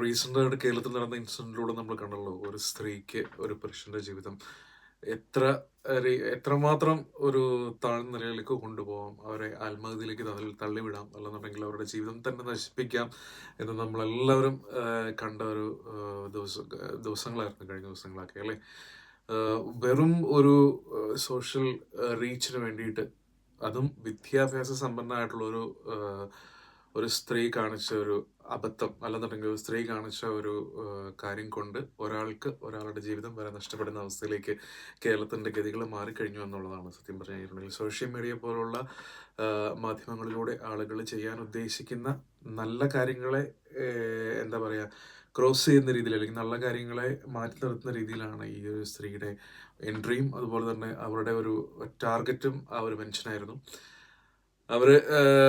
Recent ആയിട്ട് കേരളത്തിൽ നടന്ന ഇൻസിഡന്റിലൂടെ നമ്മൾ കണ്ടല്ലോ ഒരു സ്ത്രീക്ക് ഒരു പുരുഷന്റെ ജീവിതം. എത്ര എത്രമാത്രം ഒരു താഴ്ന്ന നിലയിലേക്ക് കൊണ്ടുപോകാം അവരെ ആത്മഹത്യയിലേക്ക് തള്ളി തള്ളിവിടാം അല്ലെന്നുണ്ടെങ്കിൽ അവരുടെ ജീവിതം തന്നെ നശിപ്പിക്കാം എന്ന് നമ്മളെല്ലാവരും കണ്ട ഒരു ദിവസം ദിവസങ്ങളായിരുന്നു കഴിഞ്ഞ ദിവസങ്ങളൊക്കെ അല്ലേ? വെറും ഒരു സോഷ്യൽ റീച്ചിന് വേണ്ടിയിട്ട് അതും വിദ്യാഭ്യാസ സമ്പന്നമായിട്ടുള്ള ഒരു ഒരു സ്ത്രീ കാണിച്ച ഒരു അബദ്ധം അല്ലെന്നുണ്ടെങ്കിൽ ഒരു സ്ത്രീ കാണിച്ച ഒരു കാര്യം കൊണ്ട് ഒരാൾക്ക് ഒരാളുടെ ജീവിതം വരെ നഷ്ടപ്പെടുന്ന അവസ്ഥയിലേക്ക് കേരളത്തിന്റെ ഗതികൾ മാറിക്കഴിഞ്ഞു എന്നുള്ളതാണ് സത്യം പറഞ്ഞിട്ടുണ്ടെങ്കിൽ സോഷ്യൽ മീഡിയ പോലുള്ള മാധ്യമങ്ങളിലൂടെ ആളുകൾ ചെയ്യാൻ ഉദ്ദേശിക്കുന്ന നല്ല കാര്യങ്ങളെ എന്താ പറയുക ക്രോസ് ചെയ്യുന്ന രീതിയിൽ അല്ലെങ്കിൽ നല്ല കാര്യങ്ങളെ മാറ്റി നിർത്തുന്ന രീതിയിലാണ് ഈ ഒരു സ്ത്രീയുടെ എൻട്രിയും അതുപോലെ തന്നെ അവരുടെ ഒരു ടാർഗറ്റും ആ ഒരു മനുഷ്യനായിരുന്നു. ആഹ്,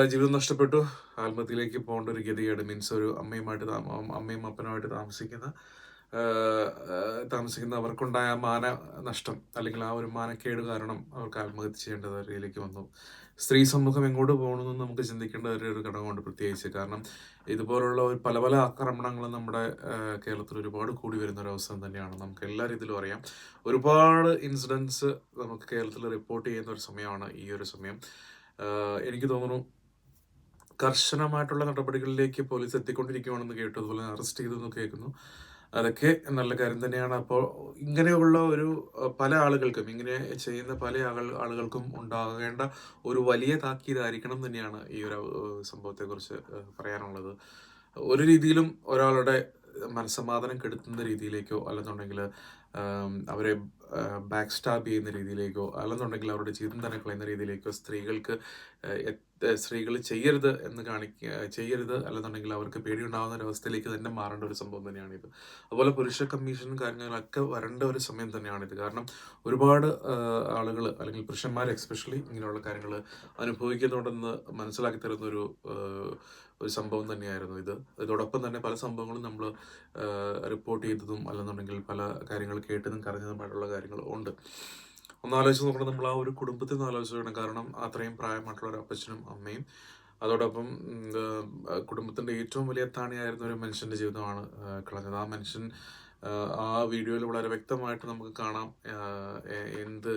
ജീവിതം നഷ്ടപ്പെട്ടു. ആത്മഹത്യയിലേക്ക് പോകേണ്ട ഒരു ഗതികേട് മീൻസ് ഒരു അമ്മയുമായിട്ട് അമ്മയും അപ്പനുമായിട്ട് താമസിക്കുന്ന താമസിക്കുന്ന അവർക്കുണ്ടായ മാന നഷ്ടം അല്ലെങ്കിൽ ആ ഒരു മാനക്കേട് കാരണം അവർക്ക് ആത്മഹത്യ ചെയ്യേണ്ട രീതിയിലേക്ക് വന്നു. സ്ത്രീ സമൂഹം എങ്ങോട്ട് പോകണമെന്ന് നമുക്ക് ചിന്തിക്കേണ്ട ഒരു ഒരു ഘടകമുണ്ട് പ്രത്യേകിച്ച്. കാരണം ഇതുപോലുള്ള ഒരു പല പല ആക്രമണങ്ങളും നമ്മുടെ കേരളത്തിൽ ഒരുപാട് കൂടി വരുന്ന ഒരു അവസരം തന്നെയാണ്. നമുക്ക് എല്ലാ രീതിയിലും അറിയാം. ഒരുപാട് ഇൻസിഡൻസ് നമുക്ക് കേരളത്തിൽ റിപ്പോർട്ട് ചെയ്യുന്ന ഒരു സമയമാണ് ഈ ഒരു സമയം. എനിക്ക് തോന്നുന്നു കർശനമായിട്ടുള്ള നടപടികളിലേക്ക് പോലീസ് എത്തിക്കൊണ്ടിരിക്കുകയാണെന്ന് കേട്ടു അതുപോലെ അറസ്റ്റ് ചെയ്തു എന്ന് കേൾക്കുന്നു. അതൊക്കെ നല്ല കാര്യം തന്നെയാണ്. അപ്പോൾ ഇങ്ങനെയുള്ള ഒരു പല ആളുകൾക്കും ഇങ്ങനെ ചെയ്യുന്ന പല ആളുകൾക്കും ഉണ്ടാകേണ്ട ഒരു വലിയ താക്കീതായിരിക്കണം തന്നെയാണ് ഈ ഒരു സംഭവത്തെക്കുറിച്ച് പറയാനുള്ളത്. ഒരു രീതിയിലും ഒരാളുടെ മനസ്സമാധാനം കെടുത്തുന്ന രീതിയിലേക്കോ അല്ലെന്നുണ്ടെങ്കിൽ അവരെ ബാക്ക് സ്റ്റാബ് ചെയ്യുന്ന രീതിയിലേക്കോ അല്ലെന്നുണ്ടെങ്കിൽ അവരുടെ ജീവിതം തന്നെ കളയുന്ന രീതിയിലേക്കോ സ്ത്രീകൾക്ക് സ്ത്രീകൾ ചെയ്യരുത് എന്ന് കാണിക്ക ചെയ്യരുത് അല്ലെന്നുണ്ടെങ്കിൽ അവർക്ക് പേടിയുണ്ടാകുന്ന ഒരു അവസ്ഥയിലേക്ക് തന്നെ മാറേണ്ട ഒരു സംഭവം തന്നെയാണിത്. അതുപോലെ പുരുഷ കമ്മീഷൻ കാര്യങ്ങളൊക്കെ വരേണ്ട ഒരു സമയം തന്നെയാണിത്. കാരണം ഒരുപാട് ആളുകൾ അല്ലെങ്കിൽ പുരുഷന്മാർ എക്സ്പെഷ്യലി ഇങ്ങനെയുള്ള കാര്യങ്ങൾ അനുഭവിക്കുന്നുണ്ടെന്ന് മനസ്സിലാക്കി തരുന്ന ഒരു ഒരു സംഭവം തന്നെയായിരുന്നു ഇത്. ഇതോടൊപ്പം തന്നെ പല സംഭവങ്ങളും നമ്മൾ റിപ്പോർട്ട് ചെയ്തതും അല്ലെന്നുണ്ടെങ്കിൽ പല കാര്യങ്ങൾ കേട്ടതും കറിഞ്ഞതുമായിട്ടുള്ള കാര്യങ്ങൾ ഉണ്ട്. ഒന്നാലോചിച്ച് നോക്കണം നമ്മൾ ആ ഒരു കുടുംബത്തിൽ നിന്ന് ആലോചിച്ച് വേണം കാരണം അത്രയും പ്രായമായിട്ടുള്ള ഒരു അപ്പച്ചനും അമ്മയും അതോടൊപ്പം കുടുംബത്തിന്റെ ഏറ്റവും വലിയ താണിയായിരുന്ന ഒരു മനുഷ്യന്റെ ജീവിതമാണ് കളഞ്ഞത്. ആ മനുഷ്യൻ ആ, വീഡിയോയിൽ വളരെ വ്യക്തമായിട്ട് നമുക്ക് കാണാം എന്ത്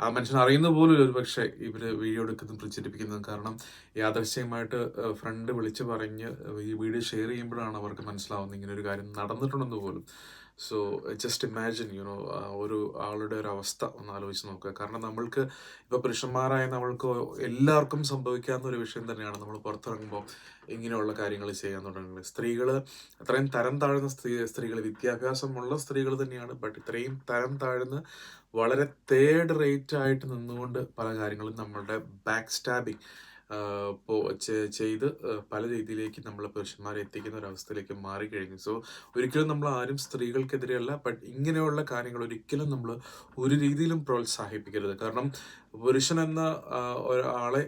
ആ മനുഷ്യൻ അറിയുന്ന പോലും ഒരു പക്ഷേ ഇവർ വീഡിയോ എടുക്കുന്നതും പ്രചരിപ്പിക്കുന്നതും. കാരണം യാദൃശ്യമായിട്ട് ഫ്രണ്ട് വിളിച്ച് പറഞ്ഞ് ഈ വീഡിയോ ഷെയർ ചെയ്യുമ്പോഴാണ് അവർക്ക് മനസ്സിലാവുന്നത് ഇങ്ങനെ ഒരു കാര്യം നടന്നിട്ടുണ്ടെന്ന് പോലും. സോ ജസ്റ്റ് ഇമാജിൻ യുനോ ഒരു ആളുടെ ഒരു അവസ്ഥ ഒന്ന് ആലോചിച്ച് നോക്കുക. കാരണം നമ്മൾക്ക് ഇപ്പോൾ പുരുഷന്മാരായ നമ്മൾക്ക് എല്ലാവർക്കും സംഭവിക്കാവുന്ന ഒരു വിഷയം തന്നെയാണ് നമ്മൾ പുറത്തിറങ്ങുമ്പോൾ ഇങ്ങനെയുള്ള കാര്യങ്ങൾ ചെയ്യാൻ തുടങ്ങുന്നത്. സ്ത്രീകൾ അത്രയും തരം താഴ്ന്ന സ്ത്രീ സ്ത്രീകൾ വിദ്യാഭ്യാസമുള്ള സ്ത്രീകൾ തന്നെയാണ്. ബട്ട് ഇത്രയും തരം താഴ്ന്ന് വളരെ തേർഡ് റേറ്റ് ആയിട്ട് നിന്നുകൊണ്ട് പല കാര്യങ്ങളും നമ്മളുടെ ബാക്ക് സ്റ്റാബിങ് ചെയ്ത് പല രീതിയിലേക്ക് നമ്മൾ പുരുഷന്മാരെ എത്തിക്കുന്ന ഒരു അവസ്ഥയിലേക്ക് മാറിക്കഴിഞ്ഞു. സോ ഒരിക്കലും നമ്മൾ ആരും സ്ത്രീകൾക്കെതിരെയല്ല ബട്ട് ഇങ്ങനെയുള്ള കാര്യങ്ങൾ ഒരിക്കലും നമ്മൾ ഒരു രീതിയിലും പ്രോത്സാഹിപ്പിക്കരുത്. കാരണം പുരുഷൻ എന്ന ഒരാളെ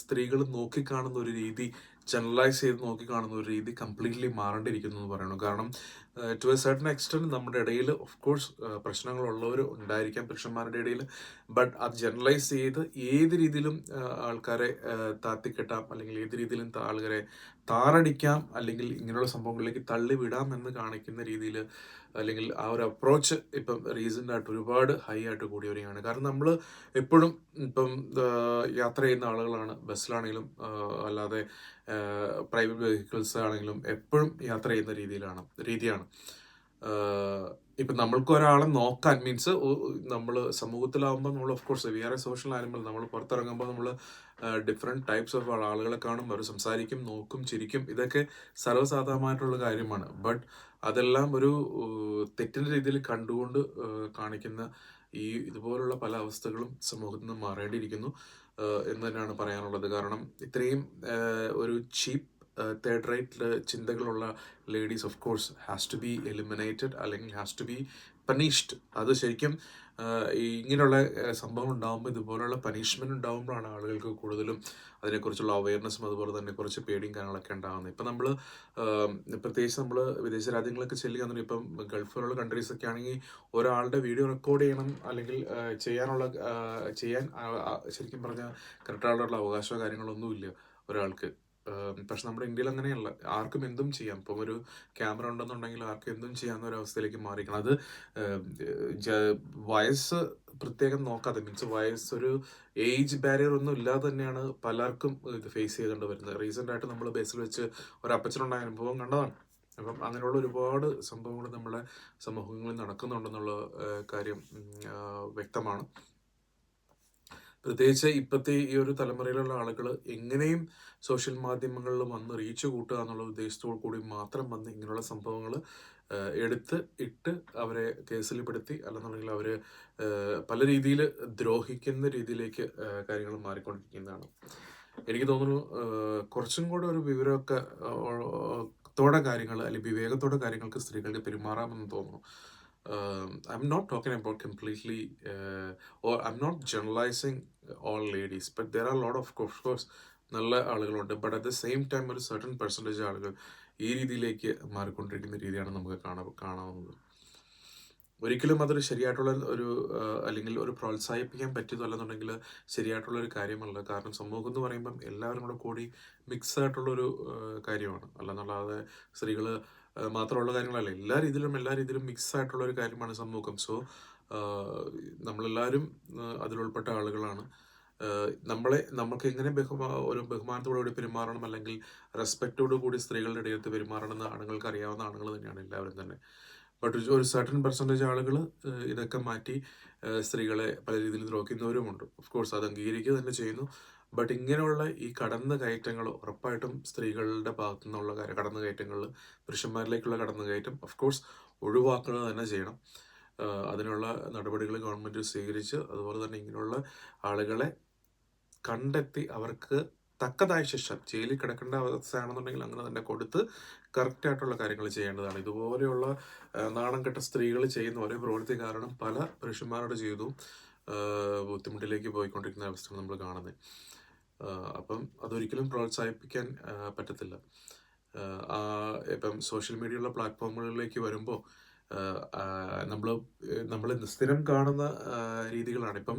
സ്ത്രീകൾ നോക്കിക്കാണുന്ന ഒരു രീതി ജനറലൈസ് ചെയ്ത് നോക്കിക്കാണുന്ന ഒരു രീതി കംപ്ലീറ്റ്ലി മാറേണ്ടിയിരിക്കുന്നു എന്ന് പറയണം. കാരണം ടു എ സർട്ടൺ എക്സ്റ്റെന്റ് നമ്മുടെ ഇടയിൽ ഓഫ് കോഴ്സ് പ്രശ്നങ്ങളുള്ളവർ ഉണ്ടായിരിക്കാം പുരുഷന്മാരുടെ ഇടയിൽ. ബട്ട് അത് ജനറലൈസ് ചെയ്ത് ഏത് രീതിയിലും ആൾക്കാരെ താത്തിക്കെട്ടാം അല്ലെങ്കിൽ ഏത് രീതിയിലും ആൾക്കാരെ താറടിക്കാം അല്ലെങ്കിൽ ഇങ്ങനെയുള്ള സംഭവങ്ങളിലേക്ക് തള്ളിവിടാം എന്ന് കാണിക്കുന്ന രീതിയിൽ അല്ലെങ്കിൽ ആ ഒരു അപ്രോച്ച് ഇപ്പം റീസെന്റ് ആയിട്ട് ഒരുപാട് ഹൈ ആയിട്ട് കൂടി വരികയാണ്. കാരണം നമ്മൾ എപ്പോഴും ഇപ്പം യാത്ര ചെയ്യുന്ന ആളുകളാണ്. ബസ്സിലാണെങ്കിലും അല്ലാതെ പ്രൈവറ്റ് വെഹിക്കിൾസ് ആണെങ്കിലും എപ്പോഴും യാത്ര ചെയ്യുന്ന രീതിയിലാണ് രീതിയാണ്. ആഹ് ഇപ്പം നമ്മൾക്ക് ഒരാളെ നോക്കാൻ മീൻസ് നമ്മൾ സമൂഹത്തിലാവുമ്പോൾ നമ്മൾ of course we are a social animal നമ്മൾ പുറത്തിറങ്ങുമ്പോൾ നമ്മൾ ഡിഫറെന്റ് ടൈപ്സ് ഓഫ് ആളുകളെ കാണും. അവർ സംസാരിക്കും നോക്കും ചിരിക്കും. ഇതൊക്കെ സർവസാധാരണമായിട്ടുള്ള കാര്യമാണ്. ബട്ട് അതെല്ലാം ഒരു തെറ്റിന്റെ രീതിയിൽ കണ്ടുകൊണ്ട് കാണിക്കുന്ന ഈ ഇതുപോലുള്ള പല അവസ്ഥകളും സമൂഹത്തിൽ നിന്ന് മാറേണ്ടിയിരിക്കുന്നു എന്ന് തന്നെയാണ് പറയാനുള്ളത്. കാരണം ഇത്രയും ഒരു cheap third rate ചിന്തകളുള്ള ladies of course has to be eliminated അല്ലെങ്കിൽ ഹാസ് ടു ബി പനിഷ്ഡ് അത് ശരിക്കും ഇങ്ങനെയുള്ള സംഭവം ഉണ്ടാകുമ്പോൾ ഇതുപോലെയുള്ള പനിഷ്മെന്റ് ഉണ്ടാകുമ്പോഴാണ് ആളുകൾക്ക് കൂടുതലും അതിനെക്കുറിച്ചുള്ള അവയർനെസ്സും അതുപോലെ തന്നെ കുറച്ച് പേടിയും കാര്യങ്ങളൊക്കെ ഉണ്ടാകുന്നത് ഇപ്പം നമ്മൾ പ്രത്യേകിച്ച് നമ്മൾ വിദേശ രാജ്യങ്ങളൊക്കെ ചെല്ലുകയാണെങ്കിൽ ഇപ്പം ഗൾഫിലുള്ള കൺട്രീസൊക്കെ ആണെങ്കിൽ ഒരാളുടെ വീഡിയോ റെക്കോർഡ് ചെയ്യണം അല്ലെങ്കിൽ ചെയ്യാനുള്ള ചെയ്യാൻ ശരിക്കും പറഞ്ഞാൽ കറക്റ്റായിട്ടുള്ള അവകാശമോ കാര്യങ്ങളൊന്നുമില്ല ഒരാൾക്ക്. പക്ഷെ നമ്മുടെ ഇന്ത്യയിൽ അങ്ങനെയല്ല. ആർക്കും എന്തും ചെയ്യാം. ഇപ്പം ഒരു ക്യാമറ ഉണ്ടെന്നുണ്ടെങ്കിൽ ആർക്കും എന്തും ചെയ്യാവുന്ന ഒരു അവസ്ഥയിലേക്ക് മാറിക്കണം അത് വയസ്സ് പ്രത്യേകം നോക്കാതെ മീൻസ് വയസ്സ് ഒരു ഏജ് ബാരിയർ ഒന്നും ഇല്ലാതെ തന്നെയാണ് പലർക്കും ഇത് ഫേസ് ചെയ്തുകൊണ്ട് വരുന്നത്. റീസെന്റ് ആയിട്ട് നമ്മൾ ബേസിൽ വെച്ച് ഒരു അപ്പച്ചനുണ്ടായ അനുഭവം കണ്ടതാണ്. അപ്പം അങ്ങനെയുള്ള ഒരുപാട് സംഭവങ്ങൾ നമ്മുടെ സമൂഹങ്ങളിൽ നടക്കുന്നുണ്ടെന്നുള്ള കാര്യം വ്യക്തമാണ്. പ്രത്യേകിച്ച് ഇപ്പോഴത്തെ ഈ ഒരു തലമുറയിലുള്ള ആളുകൾ എങ്ങനെയും സോഷ്യൽ മാധ്യമങ്ങളിൽ വന്ന് റീച്ച് കൂട്ടുക എന്നുള്ള ഉദ്ദേശത്തോടു കൂടി മാത്രം വന്ന് ഇങ്ങനെയുള്ള സംഭവങ്ങൾ എടുത്ത് ഇട്ട് അവരെ കേസിൽ പെടുത്തി അല്ലെന്നുണ്ടെങ്കിൽ അവർ പല രീതിയിൽ ദ്രോഹിക്കുന്ന രീതിയിലേക്ക് കാര്യങ്ങൾ മാറിക്കൊണ്ടിരിക്കുന്നതാണ്. എനിക്ക് തോന്നുന്നു കുറച്ചും കൂടെ ഒരു വിവരമൊക്കെ ത്തോടെ കാര്യങ്ങൾ അല്ലെങ്കിൽ വിവേകത്തോടെ കാര്യങ്ങൾക്ക് സ്ത്രീകൾക്ക് പെരുമാറാമെന്ന് തോന്നുന്നു. I'm not talking about completely or I'm not generalising all ladies but there are lot of of course നല്ല ആളുകളുണ്ട്. But at the same time ഒരു സർട്ടൺ പെർസെന്റേജ് ആളുകൾ ഈ രീതിയിലേക്ക് മാറിക്കൊണ്ടിരിക്കുന്ന രീതിയാണ് നമുക്ക് കാണാ കാണാവുന്നത്. ഒരിക്കലും അതൊരു ശരിയായിട്ടുള്ള ഒരു അല്ലെങ്കിൽ ഒരു പ്രോത്സാഹിപ്പിക്കാൻ പറ്റിയതല്ലെന്നുണ്ടെങ്കിൽ ശരിയായിട്ടുള്ള ഒരു കാര്യമല്ല. കാരണം സമൂഹം എന്ന് പറയുമ്പം എല്ലാവരും കൂടെ കൂടി മിക്സ് ആയിട്ടുള്ളൊരു കാര്യമാണ്. അല്ലെന്നുള്ളതെ സ്ത്രീകൾ മാത്രമുള്ള കാര്യങ്ങളല്ല. എല്ലാ രീതിയിലും എല്ലാ രീതിയിലും മിക്സ് ആയിട്ടുള്ള ഒരു കാര്യമാണ് സമൂഹം. സോ നമ്മളെല്ലാവരും അതിലുൾപ്പെട്ട ആളുകളാണ്. നമ്മളെ നമുക്ക് എങ്ങനെ ബഹുമാ ഒരു ബഹുമാനത്തോടു കൂടി പെരുമാറണം അല്ലെങ്കിൽ റെസ്പെക്റ്റോടു കൂടി സ്ത്രീകളുടെ ഇടയത്ത് പെരുമാറണം എന്ന് ആണുങ്ങൾക്ക് അറിയാവുന്ന ആണുങ്ങൾ തന്നെയാണ് എല്ലാവരും തന്നെ. ബട്ട് ഒരു സർട്ടൺ പെർസെന്റേജ് ആളുകൾ ഇതൊക്കെ മാറ്റി സ്ത്രീകളെ പല രീതിയിൽ ദ്രോഹിക്കുന്നവരുമുണ്ട്. ഓഫ് കോഴ്സ് അത് അംഗീകരിക്കുക തന്നെ ചെയ്യുന്നു. ബട്ട് ഇങ്ങനെയുള്ള ഈ കടന്ന കയറ്റങ്ങൾ ഉറപ്പായിട്ടും സ്ത്രീകളുടെ ഭാഗത്തു നിന്നുള്ള കടന്നു കയറ്റങ്ങൾ പുരുഷന്മാരിലേക്കുള്ള കടന്നു കയറ്റം ഓഫ് കോഴ്സ് ഒഴിവാക്കുക തന്നെ ചെയ്യണം. അതിനുള്ള നടപടികൾ ഗവൺമെന്റ് സ്വീകരിച്ച്. അതുപോലെ തന്നെ ഇങ്ങനെയുള്ള ആളുകളെ കണ്ടെത്തി അവർക്ക് തക്കതായ ശിക്ഷ ജയിലിൽ കിടക്കേണ്ട അവസ്ഥയാണെന്നുണ്ടെങ്കിൽ അങ്ങനെ തന്നെ കൊടുത്ത് കറക്റ്റായിട്ടുള്ള കാര്യങ്ങൾ ചെയ്യേണ്ടതാണ്. ഇതുപോലെയുള്ള നാണം കെട്ട സ്ത്രീകൾ ചെയ്യുന്ന ഓരോ പ്രവൃത്തി കാരണം പല പുരുഷന്മാരുടെ ജീവിതവും ബുദ്ധിമുട്ടിലേക്ക് പോയിക്കൊണ്ടിരിക്കുന്ന അവസ്ഥയാണ് നമ്മൾ കാണുന്നത്. അപ്പം അതൊരിക്കലും പ്രോത്സാഹിപ്പിക്കാൻ പറ്റത്തില്ല. ഇപ്പം സോഷ്യൽ മീഡിയയുള്ള പ്ലാറ്റ്ഫോമുകളിലേക്ക് വരുമ്പോൾ നമ്മൾ നമ്മൾ സ്ഥിരം കാണുന്ന രീതികളാണ്. ഇപ്പം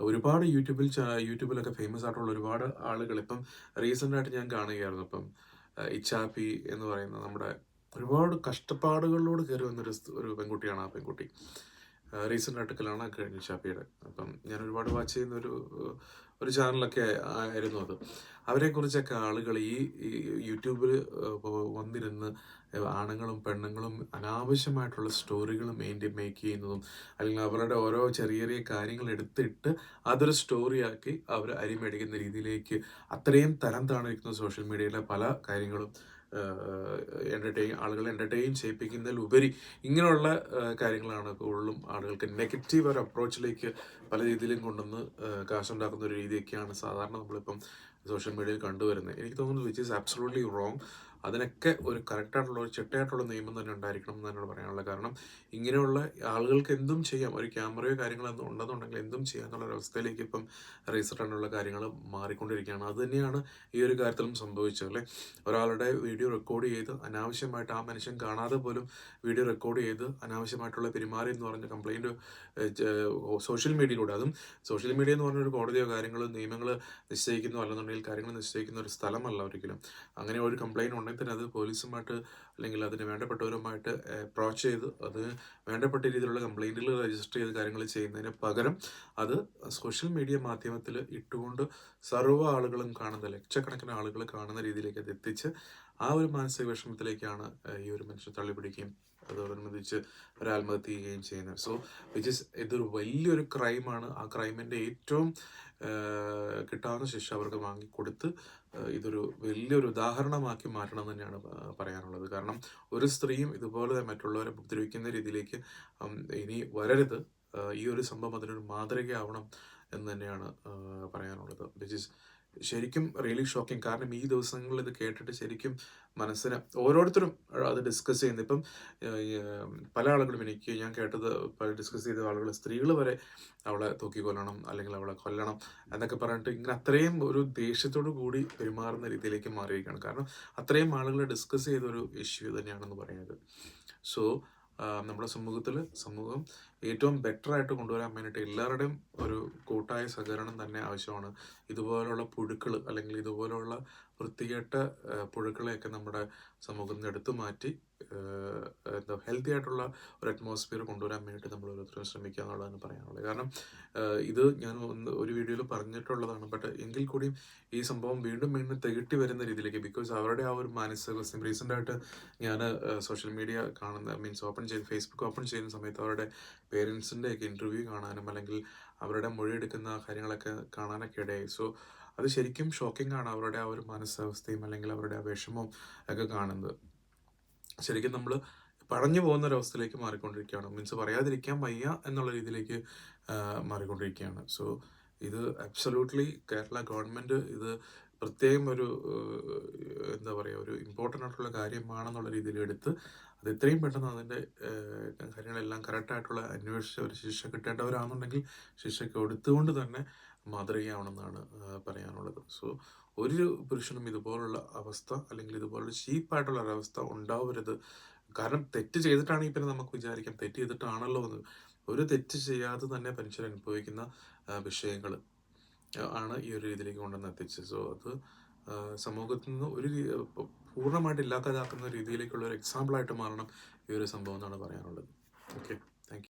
ഒരുപാട് യൂട്യൂബിൽ യൂട്യൂബിലൊക്കെ ഫേമസ് ആയിട്ടുള്ള ഒരുപാട് ആളുകൾ ഇപ്പം റീസെന്റ് ആയിട്ട് ഞാൻ കാണുകയായിരുന്നു. ഇപ്പം ഇച്ചാപ്പി എന്ന് പറയുന്ന നമ്മുടെ ഒരുപാട് കഷ്ടപ്പാടുകളിലൂടെ കയറി വന്നൊരു ഒരു പെൺകുട്ടിയാണ് ആ പെൺകുട്ടി. റീസെന്റ് ആയിട്ട് കല്യാണം കഴിഞ്ഞു ഇച്ചാപ്പിയുടെ. അപ്പം ഞാൻ ഒരുപാട് വാച്ച് ചെയ്യുന്ന ഒരു ഒരു ചാനലൊക്കെ ആയിരുന്നു അത്. അവരെക്കുറിച്ചൊക്കെ ആളുകൾ ഈ യൂട്യൂബിൽ വന്നിരുന്ന് ആണുങ്ങളും പെണ്ണുങ്ങളും അനാവശ്യമായിട്ടുള്ള സ്റ്റോറികൾ മെയിന്റെയിൻ മേക്ക് ചെയ്യുന്നതും അല്ലെങ്കിൽ അവരുടെ ഓരോ ചെറിയ ചെറിയ കാര്യങ്ങൾ എടുത്തിട്ട് അതൊരു സ്റ്റോറിയാക്കി അവർ അരിമേടിക്കുന്ന രീതിയിലേക്ക് അത്രയും തരം താണിരിക്കുന്ന സോഷ്യൽ മീഡിയയിലെ പല കാര്യങ്ങളും എന്റർടൈൻ ആളുകളെ എന്റർടൈൻ ചെയ്യിപ്പിക്കുന്നതിൽ ഉപരി ഇങ്ങനെയുള്ള കാര്യങ്ങളാണ് കൂടുതലും ആളുകൾക്ക് നെഗറ്റീവ് ഒരു അപ്രോച്ചിലേക്ക് പല രീതിയിലും കൊണ്ടുവന്ന് കാശുണ്ടാക്കുന്ന ഒരു രീതിയൊക്കെയാണ് സാധാരണ നമ്മളിപ്പം സോഷ്യൽ മീഡിയയിൽ കണ്ടുവരുന്നത്. എനിക്ക് തോന്നുന്നത് വിച്ച് ഈസ് ആബ്സലൂട്ട്ലി റോങ് അതിനൊക്കെ ഒരു കറക്റ്റായിട്ടുള്ള ഒരു ചിട്ടയായിട്ടുള്ള നിയമം തന്നെ ഉണ്ടായിരിക്കണം എന്ന് തന്നെയാണ് പറയാനുള്ളത്. കാരണം ഇങ്ങനെയുള്ള ആളുകൾക്ക് എന്തും ചെയ്യാം. ഒരു ക്യാമറയോ കാര്യങ്ങളോ ഒന്നും ഉണ്ടെന്നുണ്ടെങ്കിൽ എന്തും ചെയ്യാം എന്നുള്ള ഒരു അവസ്ഥയിലേക്ക് ഇപ്പം റീസെർട്ട് കാര്യങ്ങൾ മാറിക്കൊണ്ടിരിക്കുകയാണ്. അത് തന്നെയാണ് ഈ ഒരു കാര്യത്തിലും സംഭവിച്ചത് അല്ലേ? ഒരാളുടെ വീഡിയോ റെക്കോർഡ് ചെയ്ത് അനാവശ്യമായിട്ട് ആ മനുഷ്യൻ കാണാതെ പോലും വീഡിയോ റെക്കോർഡ് ചെയ്ത് അനാവശ്യമായിട്ടുള്ള പെരുമാറി എന്ന് പറഞ്ഞ കംപ്ലൈന്റ് സോഷ്യൽ മീഡിയയിലൂടെ അതും സോഷ്യൽ മീഡിയ എന്ന് പറഞ്ഞ ഒരു കോടതിയോ കാര്യങ്ങളോ നിയമങ്ങൾ നിശ്ചയിക്കുന്നോ അല്ലെന്നുണ്ടെങ്കിൽ കാര്യങ്ങൾ നിശ്ചയിക്കുന്ന ഒരു സ്ഥലമല്ല ഒരിക്കലും. അങ്ങനെ ഒരു കംപ്ലൈന്റ് ഉണ്ടെങ്കിൽ തന്നെ അത് പോലീസുമായിട്ട് അല്ലെങ്കിൽ അതിന് വേണ്ടപ്പെട്ടവരുമായിട്ട് അപ്രോച്ച് ചെയ്ത് അത് വേണ്ടപ്പെട്ട രീതിയിലുള്ള കംപ്ലൈന്റുകൾ രജിസ്റ്റർ ചെയ്ത് കാര്യങ്ങൾ ചെയ്യുന്നതിന് പകരം അത് സോഷ്യൽ മീഡിയ മാധ്യമത്തിൽ ഇട്ടുകൊണ്ട് സർവ ആളുകളും കാണുന്ന ലക്ഷക്കണക്കിന് ആളുകൾ കാണുന്ന രീതിയിലേക്ക് അത് എത്തിച്ച് ആ ഒരു മാനസിക വിഷമത്തിലേക്കാണ് ഈ ഒരു മനുഷ്യൻ തള്ളിപ്പിടിക്കുകയും അതോടനുബന്ധിച്ച് ഒരു ആത്മഹത്യ ചെയ്യുകയും ചെയ്യുന്നത് സോ വിച്ച് ഇസ് ഇതൊരു വലിയൊരു ക്രൈമാണ് ആ ക്രൈമിന്റെ ഏറ്റവും കിട്ടാവുന്ന ശിക്ഷ അവർക്ക് വാങ്ങിക്കൊടുത്ത് ഇതൊരു വലിയൊരു ഉദാഹരണമാക്കി മാറ്റണം തന്നെയാണ് പറയാനുള്ളത്. കാരണം ഒരു സ്ത്രീയും ഇതുപോലെ മറ്റുള്ളവരെ ഉപദ്രവിക്കുന്ന രീതിയിലേക്ക് ഇനി വരരുത്. ഈ ഒരു സംഭവം അതിനൊരു മാതൃകയാവണം എന്ന് തന്നെയാണ് പറയാനുള്ളത്. വിച്ച് ഇസ് ശരിക്കും റിയലി ഷോക്കിംഗ് കാരണം ഈ ദിവസങ്ങളിൽ ഇത് കേട്ടിട്ട് ശരിക്കും മനസ്സിന് ഓരോരുത്തരും അത് ഡിസ്കസ് ചെയ്യുന്നത് ഇപ്പം പല ആളുകളും എനിക്ക് ഞാൻ കേട്ടത് ഡിസ്കസ് ചെയ്ത ആളുകൾ സ്ത്രീകൾ വരെ അവളെ തൂക്കിക്കൊല്ലണം അല്ലെങ്കിൽ അവളെ കൊല്ലണം എന്നൊക്കെ പറഞ്ഞിട്ട് ഇങ്ങനെ അത്രയും ഒരു ദേഷ്യത്തോടു കൂടി പെരുമാറുന്ന രീതിയിലേക്ക് മാറിയിരിക്കുകയാണ്. കാരണം അത്രയും ആളുകൾ ഡിസ്കസ് ചെയ്ത ഒരു ഇഷ്യൂ തന്നെയാണെന്ന് പറയുന്നത്. സോ നമ്മുടെ സമൂഹത്തിൽ സമൂഹം ഏറ്റവും ബെറ്റർ ആയിട്ട് കൊണ്ടുവരാൻ വേണ്ടിയിട്ട് എല്ലാവരുടെയും ഒരു കൂട്ടായ സഹകരണം തന്നെ ആവശ്യമാണ്. ഇതുപോലുള്ള പുഴുക്കൾ അല്ലെങ്കിൽ ഇതുപോലുള്ള വൃത്തികെട്ട പുഴുക്കളെയൊക്കെ നമ്മുടെ സമൂഹത്തിൽ നിന്ന് എടുത്തു മാറ്റി എന്താ ഹെൽത്തി ആയിട്ടുള്ള ഒരു അറ്റ്മോസ്ഫിയർ കൊണ്ടുവരാൻ വേണ്ടിയിട്ട് നമ്മൾ ഓരോരുത്തരും ശ്രമിക്കുക എന്നുള്ളതാണ് പറയാനുള്ളത്. കാരണം ഇത് ഞാൻ ഒരു വീഡിയോയിൽ പറഞ്ഞിട്ടുള്ളതാണ്. ബട്ട് എങ്കിൽ കൂടിയും ഈ സംഭവം വീണ്ടും വീണ്ടും തികട്ടി വരുന്ന രീതിയിലേക്ക് ബിക്കോസ് അവരുടെ ആ ഒരു മാനസിക റീസെന്റ് ആയിട്ട് ഞാൻ സോഷ്യൽ മീഡിയ കാണുന്ന മീൻസ് ഓപ്പൺ ചെയ്ത് ഫേസ്ബുക്ക് ഓപ്പൺ ചെയ്യുന്ന സമയത്ത് അവരുടെ പേരൻസിന്റെ ഒക്കെ ഇന്റർവ്യൂ കാണാനും അല്ലെങ്കിൽ അവരുടെ മൊഴിയെടുക്കുന്ന കാര്യങ്ങളൊക്കെ കാണാനൊക്കെ ഇടയായി. സോ അത് ശരിക്കും ഷോക്കിംഗ് ആണ് അവരുടെ ആ ഒരു മാനസാവസ്ഥയും അല്ലെങ്കിൽ അവരുടെ ആ വിഷമവും ഒക്കെ കാണുന്നത്. ശരിക്കും നമ്മൾ പറഞ്ഞു പോകുന്ന ഒരവസ്ഥയിലേക്ക് മാറിക്കൊണ്ടിരിക്കുകയാണ്. മീൻസ് പറയാതിരിക്കാൻ വയ്യ എന്നുള്ള രീതിയിലേക്ക് മാറിക്കൊണ്ടിരിക്കുകയാണ്. സോ ഇത് അബ്സല്യൂട്ട്ലി കേരള ഗവൺമെന്റ് ഇത് പ്രത്യേകം ഒരു എന്താ പറയുക ഒരു ഇമ്പോർട്ടന്റ് ആയിട്ടുള്ള കാര്യമാണെന്നുള്ള രീതിയിൽ എടുത്ത് അത് എത്രയും പെട്ടെന്ന് അതിന്റെ കാര്യങ്ങളെല്ലാം കറക്റ്റായിട്ടുള്ള അന്വേഷിച്ച് ഒരു ശിക്ഷ കിട്ടേണ്ടവരാണെന്നുണ്ടെങ്കിൽ ശിക്ഷ കൊടുത്തുകൊണ്ട് തന്നെ മാതൃകയാവണമെന്നാണ് പറയാനുള്ളത്. സോ ഒരു പുരുഷനും ഇതുപോലുള്ള അവസ്ഥ അല്ലെങ്കിൽ ഇതുപോലുള്ള ചീപ്പായിട്ടുള്ള ഒരവസ്ഥ ഉണ്ടാവരുത്. കാരണം തെറ്റ് ചെയ്തിട്ടാണെങ്കിൽ പിന്നെ നമുക്ക് വിചാരിക്കാം. തെറ്റ് ചെയ്തിട്ടാണല്ലോ എന്ന്. ഒരു തെറ്റ് ചെയ്യാതെ തന്നെ മനുഷ്യർ അനുഭവിക്കുന്ന വിഷയങ്ങൾ ആണ് ഈ ഒരു രീതിയിലേക്ക് കൊണ്ടുവന്ന് എത്തിച്ചത്. സോ അത് സമൂഹത്തിൽ നിന്ന് ഒരു പൂർണമായിട്ട് ഇല്ലാത്തതാക്കുന്ന രീതിയിലേക്കുള്ള ഒരു എക്സാമ്പിളായിട്ട് മാറണം ഈ ഒരു സംഭവം എന്നാണ് പറയാനുള്ളത്. ഓക്കെ